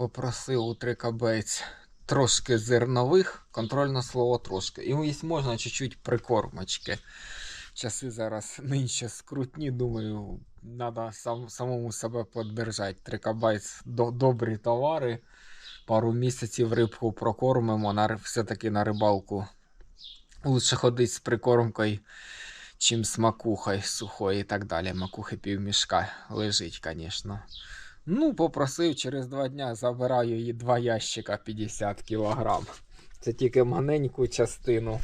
попросив у трикабець трошки зернових, контрольне слово трошки. І ось можна чуть-чуть прикормочки. Часи зараз нинче скрутні, думаю, треба сам, самому себе поддержати. Трикабайт до, добрі товари. Пару місяців рибку прокормимо, на, все-таки на рибалку. Лучше ходити з прикормкою, чим з макухою сухою і так далі. Макухи півмішка лежить, звісно. Ну, попросив через два дня забираю її два ящика 50 кг. Це тільки маленьку частину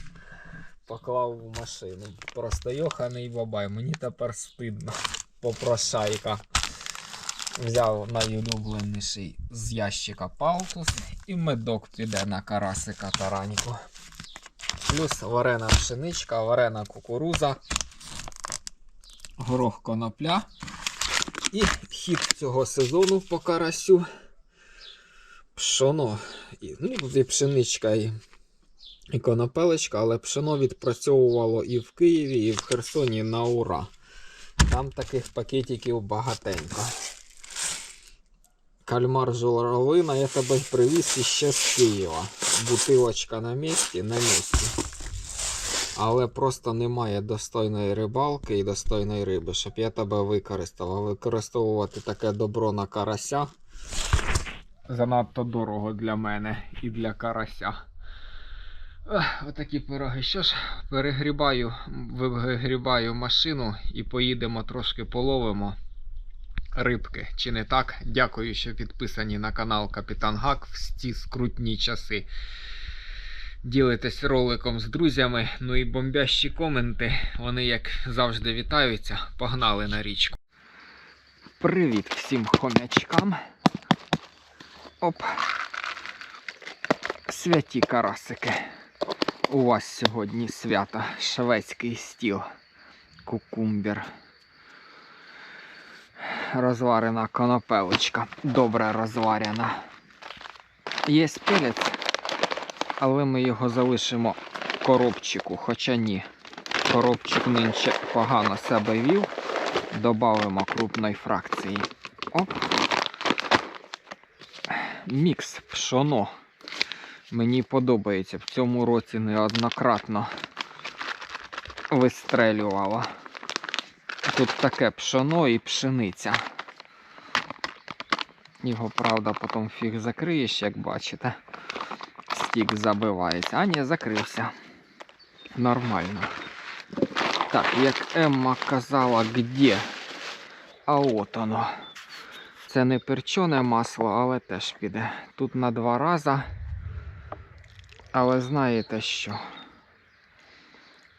поклав в машину. Просто йоханий бабай, мені тепер стидно. Попрошайка. Взяв найулюбленіший з ящика палтус і медок піде на карасика тараньку. Плюс варена пшеничка, варена кукуруза, горох конопля. І хід цього сезону по карасю. Пшоно. І, ну, і пшеничка, і, і конопелечка, але пшено відпрацьовувало і в Києві, і в Херсоні на ура. Там таких пакетиків багатенько. Кальмар журавлина, я тебе привіз іще з Києва. Бутилочка на місці, на місці. Але просто немає достойної рибалки і достойної риби, щоб я тебе використав. А використовувати таке добро на карася занадто дорого для мене і для карася. Отакі пироги. Що ж, перегрібаю, вигрібаю машину і поїдемо трошки половимо рибки. Чи не так? Дякую, що підписані на канал Капітан Гак в ці скрутні часи. Ділитесь роликом з друзями. Ну і бомбящі коменти. Вони, як завжди, вітаються. Погнали на річку. Привіт всім хомячкам. Оп. Святі карасики. У вас сьогодні свято. Шведський стіл. Кукумбер. Розварена конопелочка. Добре розварена. Є перець, але ми його залишимо в коробчику, хоча ні. Коробчик нинче погано себе вів. Добавимо крупної фракції. Оп. Мікс пшоно. Мені подобається. В цьому році неоднократно вистрелювало. Тут таке пшоно і пшениця. Його, правда, потім фіг закриєш, як бачите. Стік забивається. А ні, закрився. Нормально. Так, як Емма казала, где? А от воно. Це не перчене масло, але теж піде. Тут на два рази. Але знаєте що?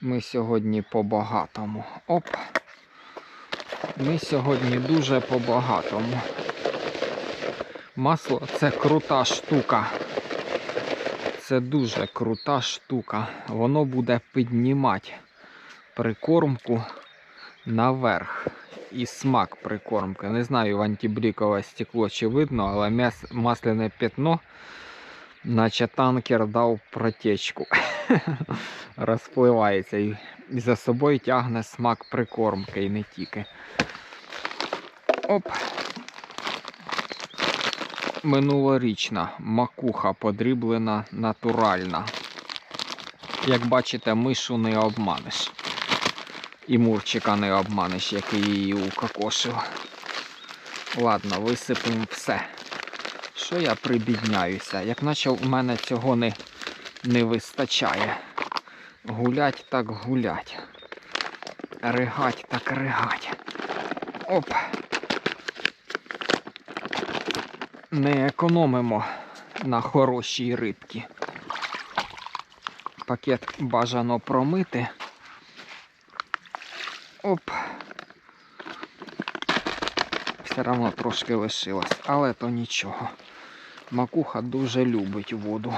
Ми сьогодні по-багатому. Оп. Ми сьогодні дуже по-багатому. Масло це крута штука. Це дуже крута штука. Воно буде піднімати прикормку наверх. І смак прикормки. Не знаю, в антиблікове стекло чи видно, але м'яс, масляне пятно, наче танкер дав протечку. Розпливається і за собою тягне смак прикормки і не тільки. Оп. Минулорічна макуха подріблена натуральна. Як бачите, мишу не обманеш. І мурчика не обманеш, який її укокошив. Ладно, висипемо все. Що я прибідняюся? Як наче в мене цього не, не вистачає. Гулять так гулять. Ригать так ригать. Оп. Не економимо на хорошій рибці. Пакет бажано промити. Оп. Все одно трошки лишилось, але то нічого. Макуха дуже любить воду.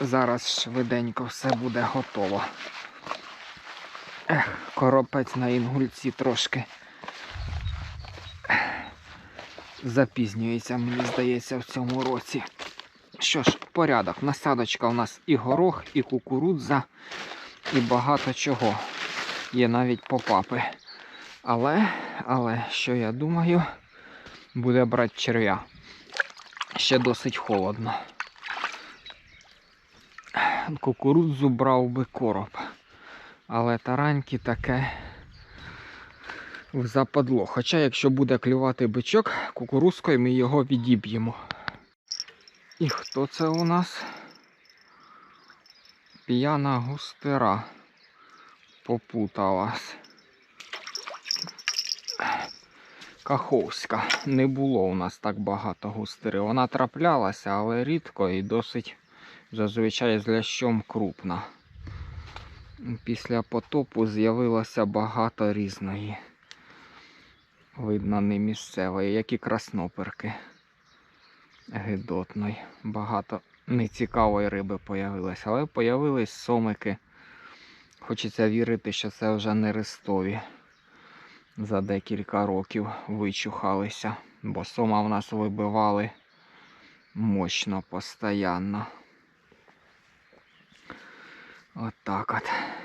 Зараз швиденько все буде готово. Ех, коропець на інгульці трошки запізнюється, мені здається, в цьому році. Що ж, порядок. Насадочка у нас і горох, і кукурудза, і багато чого. Є навіть попапи. Але, але, що я думаю, буде брати черв'я. ще досить холодно. Кукурудзу брав би короб. Але тараньки таке в западло. Хоча, якщо буде клювати бичок, кукурузкою ми його відіб'ємо. І хто це у нас? П'яна густера попуталась. Каховська. Не було у нас так багато густери. Вона траплялася, але рідко і досить зазвичай з лящом крупна. Після потопу з'явилося багато різної. Видно, не місцевої, як і красноперки. Гидотної. Багато нецікавої риби появилось, але появились сомики. Хочеться вірити, що це вже не рестові. За декілька років вичухалися, бо сома в нас вибивали мощно, постоянно. От так от.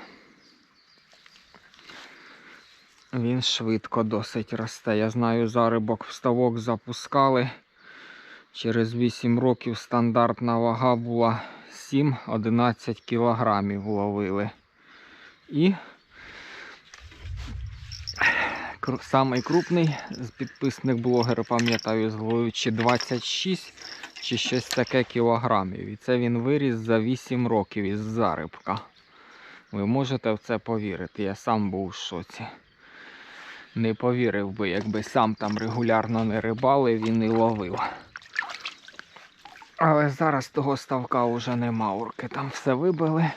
Він швидко досить росте. Я знаю, зарибок в ставок запускали. Через 8 років стандартна вага була 7-11 кілограмів ловили. І самий крупний підписник блогер, пам'ятаю, зловив чи 26 чи щось таке кілограмів. І це він виріс за 8 років із зарибка. Ви можете в це повірити? Я сам був в шоці. Не повірив би, якби сам там регулярно не рибалив і не ловив. Але зараз того ставка вже нема урки. Там все вибили,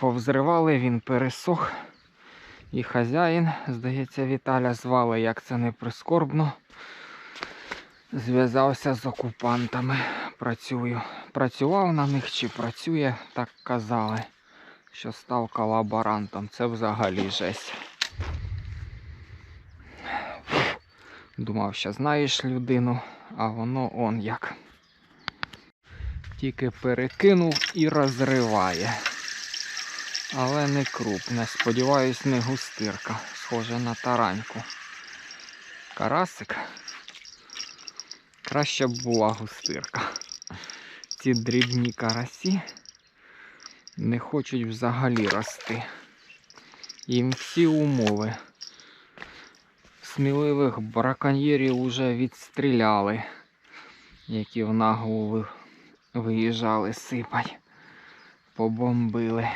повзривали, він пересох. І хазяїн, здається, Віталя звали, як це не прискорбно. Зв'язався з окупантами. Працюю. Працював на них чи працює, так казали, що став колаборантом. Це взагалі жесть. Думав, що знаєш людину, а воно он як. Тільки перекинув і розриває. Але не крупне. Сподіваюсь, не густирка. Схоже на тараньку. Карасик. Краще б була густирка. Ці дрібні карасі не хочуть взагалі рости. Їм всі умови. Сміливих браконьєрів уже відстріляли, які в наглу виїжджали сипать, побомбили.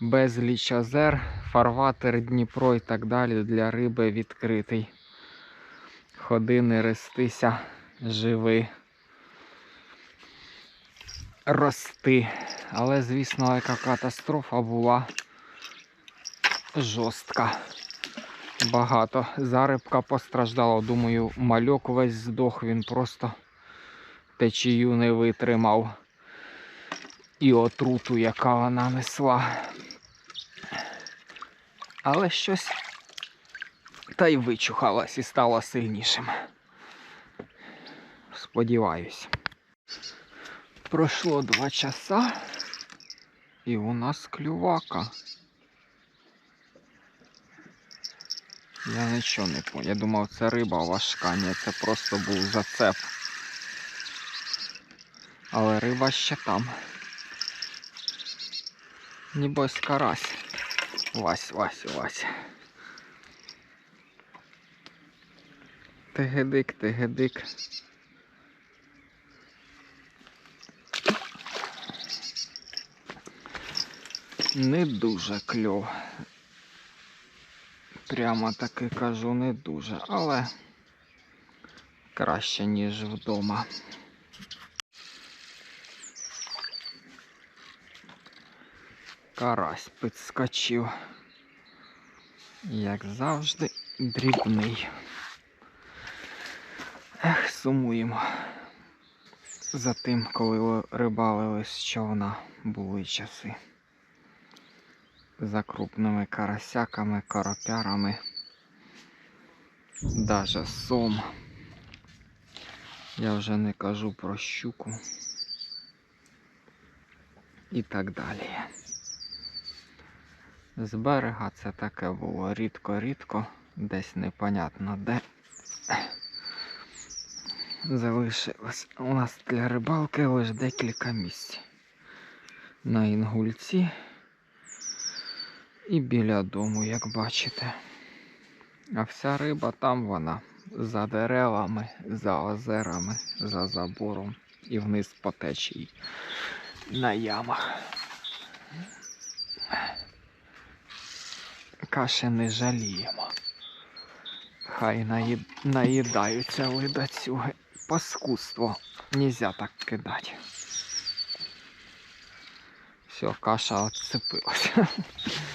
Безліч озер, фарватер Дніпро і так далі для риби відкритий. Ходи, не рестися, живи. Рости. Але, звісно, яка катастрофа була жорстка. Багато. Зарибка постраждала. Думаю, мальок весь здох, він просто течію не витримав. І отруту, яка вона несла. Але щось та й вичухалась і стала сильнішим. Сподіваюсь. Пройшло два часа, і у нас клювака. Я нічого не понял. Я думав, це риба важка, ні, це просто був зацеп. Але риба ще там. Нібось карась. Вась, Вась, Вась. Тигедик, тигедик. Не дуже кльов. Прямо таки кажу, не дуже, але краще, ніж вдома. Карась підскочив. Як завжди, дрібний. Ех, сумуємо. За тим, коли рибалили з човна були часи. За крупними карасяками, коропярами. Даже сом. Я вже не кажу про щуку. І так далі. З берега це таке було рідко-рідко, десь непонятно де. залишилось. У нас для рибалки лише декілька місць. На інгульці і біля дому, як бачите. А вся риба там вона за деревами, за озерами, за забором і вниз по течії на ямах. Каші не жаліємо. Хай наї... наїдаються ледацюги. Паскудство. Нельзя так кидати. Все, каша отцепилася.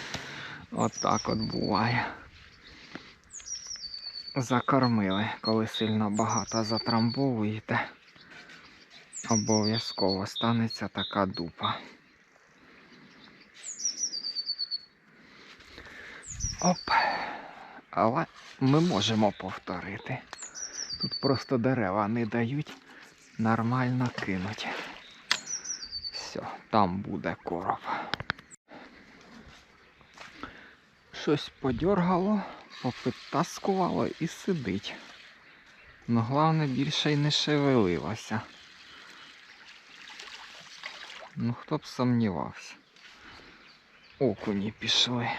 От от буває. Закормили, коли сильно багато затрамбовуєте. Обов'язково станеться така дупа. Оп. Але ми можемо повторити. Тут просто дерева не дають нормально кинуть. Все, там буде короб. Щось подьоргало, попитаскувало і сидить. Ну, головне, більше й не шевелилося. Ну, хто б сумнівався. Окуні пішли.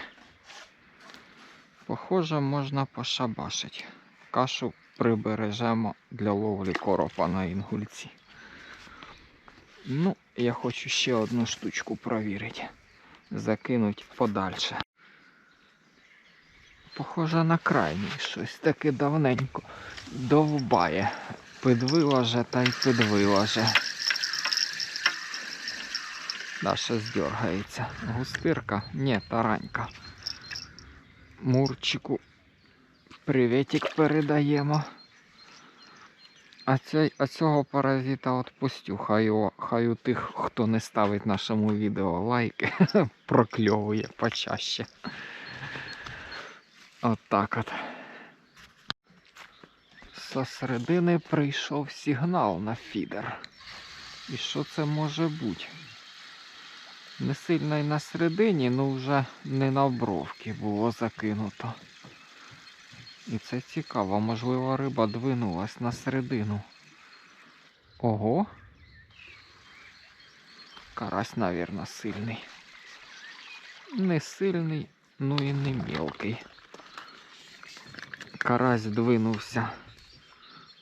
Похоже, можна пошабашити. Кашу прибережемо для ловлі коропа на інгульці. Ну, я хочу ще одну штучку провірити. Закинуть подальше. Похоже на крайній щось таке давненько довбає. Підвилаже та й підвилаже. Да, щось. Густирка? Ні, таранька. Мурчику привітик передаємо. А, цей, а цього паразита відпустю. Хай, його- хай у тих, хто не ставить нашому відео лайки, прокльовує почаще. От от. Со середини прийшов сигнал на фідер. І що це може бути? Не сильно й на середині, ну вже не на бровки було закинуто. І це цікаво, можливо, риба двинулась на середину. Ого. Карась, навірно, сильний. Не сильний, ну і не мілкий. Карась двинувся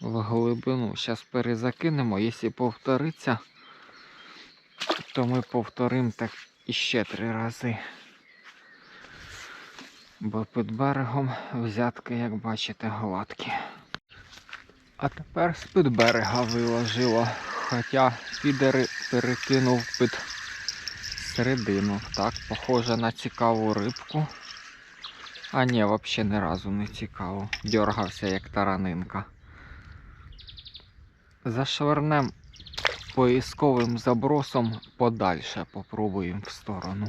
в глибину. Зараз перезакинемо, якщо повториться, то ми повторимо так іще три рази. Бо під берегом взятки, як бачите, гладкі. А тепер з-під берега виложило, хоча фідери перекинув під середину. Так, похоже на цікаву рибку. А ні, взагалі ні разу не цікаво. Дергався як таранинка. Зашвернем поисковим забросом подальше попробуємо в сторону.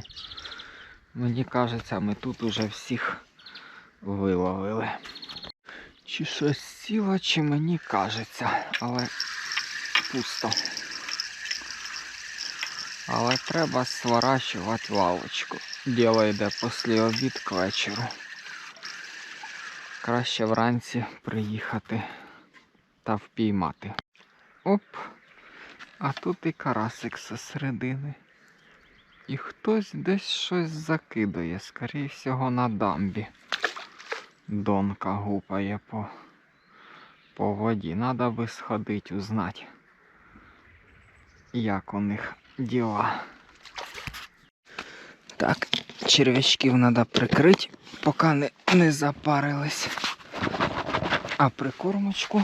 Мені кажеться, ми тут уже всіх виловили. Чи щось сіло, чи мені кажеться, але пусто. Але треба сворачувати лавочку. Діло йде після обід к вечору. Краще вранці приїхати та впіймати. Оп! А тут і карасик зі середини. І хтось десь щось закидає, скоріше всього, на дамбі. Донка гупає по, по воді. Надо би сходити, узнати, як у них діла. Черв'ячків треба прикрити, поки не, не запарились. А прикормочку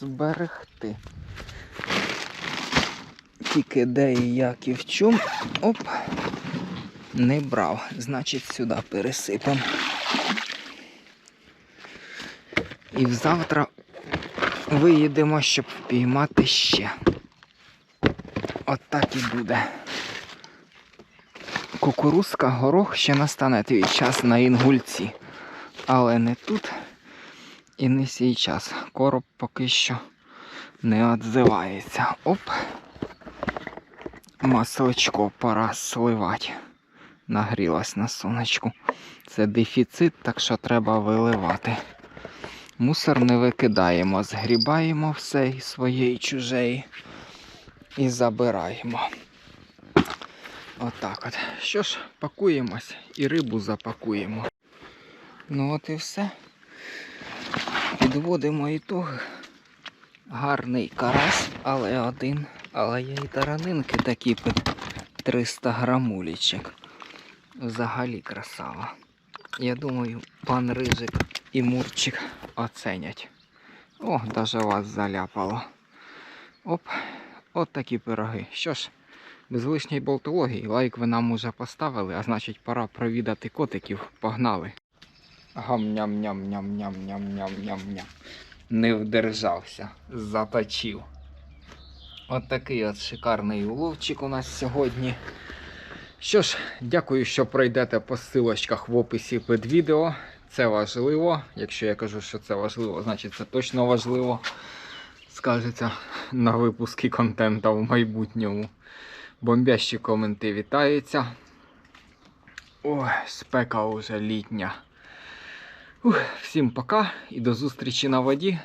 зберегти. Тільки де і як і в чому. Оп. Не брав. Значить сюди пересипемо. І завтра виїдемо, щоб впіймати ще. От так і буде. Кукурузка, горох ще настане твій час на інгульці. Але не тут і не сій час. Короб поки що не відзивається. Оп. Масличко пора сливати. Нагрілась на сонечку. Це дефіцит, так що треба виливати. Мусор не викидаємо, згрібаємо все і своє і чуже і забираємо. Отак от. Що ж, пакуємось і рибу запакуємо. Ну от і все. Підводимо ітоги. Гарний карась, але один. Але є і таранинки такі під 300 грамулічок. Взагалі красава. Я думаю, пан Рижик і Мурчик оценять. О, даже вас заляпало. Оп, от такі пироги. Що ж, без лишньої болтології, лайк ви нам уже поставили, а значить пора провідати котиків. Погнали. Гам-ням-ням-ням-ням-ням-ням-ням. Не вдержався, заточив. От такий от шикарний уловчик у нас сьогодні. Що ж, дякую, що пройдете по ссылочках в описі під відео. Це важливо. Якщо я кажу, що це важливо, значить це точно важливо. Скажеться на випуски контента в майбутньому. Бомбящі коменти вітаються. Ой, спека уже літня. Ух, всім пока і до зустрічі на воді.